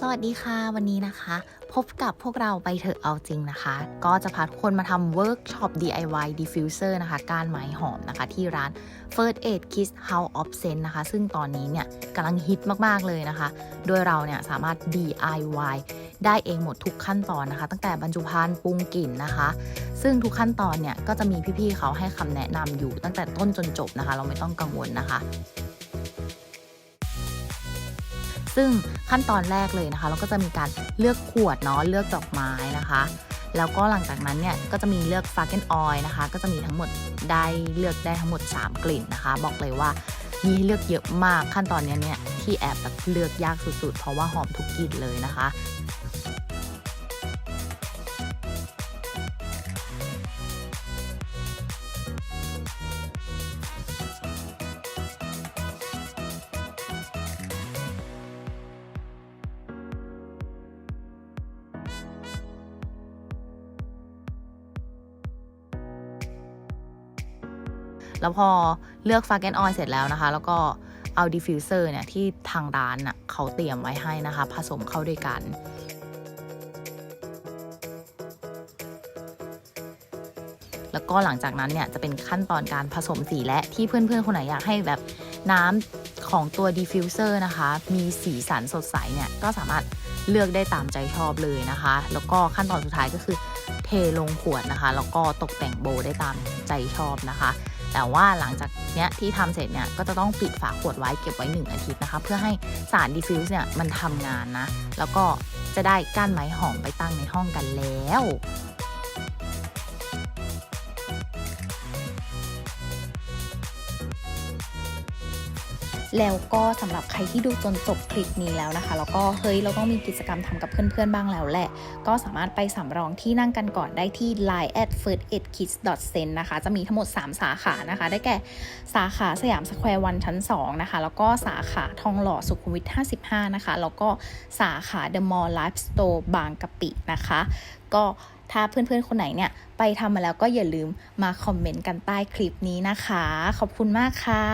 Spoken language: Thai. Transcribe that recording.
สวัสดีค่ะวันนี้นะคะ พบกับพวกเราไปเถอะเอาจริงนะคะ ก็จะพาทุกคนมาทำเวิร์กช็อป DIY diffuser นะคะ กานไม้หอมนะคะ ที่ร้าน First Aid Kids House of Scent นะคะ ซึ่งตอนนี้เนี่ยกำลังฮิตมาก ๆ เลยนะคะ โดยเราเนี่ยสามารถ DIY ได้เองหมดทุกขั้นตอนนะคะ ตั้งแต่บรรจุภัณฑ์ปรุงกลิ่นนะคะ ซึ่งทุกขั้นตอนเนี่ยก็จะมีพี่ ๆเขาให้คำแนะนำอยู่ตั้งแต่ต้นจนจบนะคะ เราไม่ต้องกังวลนะคะ ซึ่งขั้นตอนแรกเลยนะคะ เราก็จะมีการเลือกขวดเนาะเลือกดอกไม้นะคะ แล้วก็หลังจากนั้นเนี่ยก็จะมีเลือกฟาเกนออยนะคะ ก็จะมีทั้งหมดได้เลือกได้ทั้งหมด 3 กลิ่นนะคะ บอกเลยว่ามีให้เลือกเยอะมากขั้นตอนนี้เนี่ยที่แอบแบบเลือกยากสุดๆ เพราะว่าหอมทุกกลิ่นเลยนะคะ แล้วพอเลือกฟาเกนออยเสร็จแล้วนะคะ แล้วก็เอาดิฟฟิวเซอร์เนี่ยที่ทางร้านน่ะเขาเตรียมไว้ให้นะคะ ผสมเข้าด้วยกันแล้วก็หลังจากนั้นเนี่ยจะเป็นขั้นตอนการผสมสีและที่เพื่อนๆ คนไหนอยากให้แบบน้ำของตัวดิฟิวเซอร์นะคะ มีสีสันสดใสเนี่ย ก็สามารถเลือกได้ตามใจชอบเลยนะคะ แล้วก็ขั้นตอนสุดท้ายก็คือเทลงขวดนะคะ แล้วก็ตกแต่งโบได้ตามใจชอบนะคะ แต่ว่าหลังจากเนี้ยที่ทำเสร็จเนี่ยก็จะต้องปิดฝาขวดไว้เก็บไว้ 1 อาทิตย์นะคะ เพื่อให้สารดิฟฟิวส์เนี่ยมันทำงานนะ แล้วก็จะได้ก้านไม้หอมไปตั้งในห้องกันแล้ว แล้วก็สำหรับใครที่ดูจนจบคลิปนี้แล้วนะคะ แล้วก็เฮ้ยเราต้องมีกิจกรรมทำกับเพื่อนๆบ้างแล้วแหละ ก็สามารถไปสำรองที่นั่งกันก่อนได้ที่ line at first aid kids sen นะคะ จะมีทั้งหมด 3 สาขานะคะ ได้แก่สาขาสยามสแควร์วันชั้น 2 นะคะ แล้วก็สาขาทองหล่อสุขุมวิท 55 นะคะ แล้วก็สาขา The Mall Life Store บางกะปินะคะ ก็ถ้าเพื่อนๆ คนไหนเนี่ย ไปทำมาแล้วก็อย่าลืมมาคอมเมนต์กันใต้คลิปนี้นะคะ ขอบคุณมากค่ะ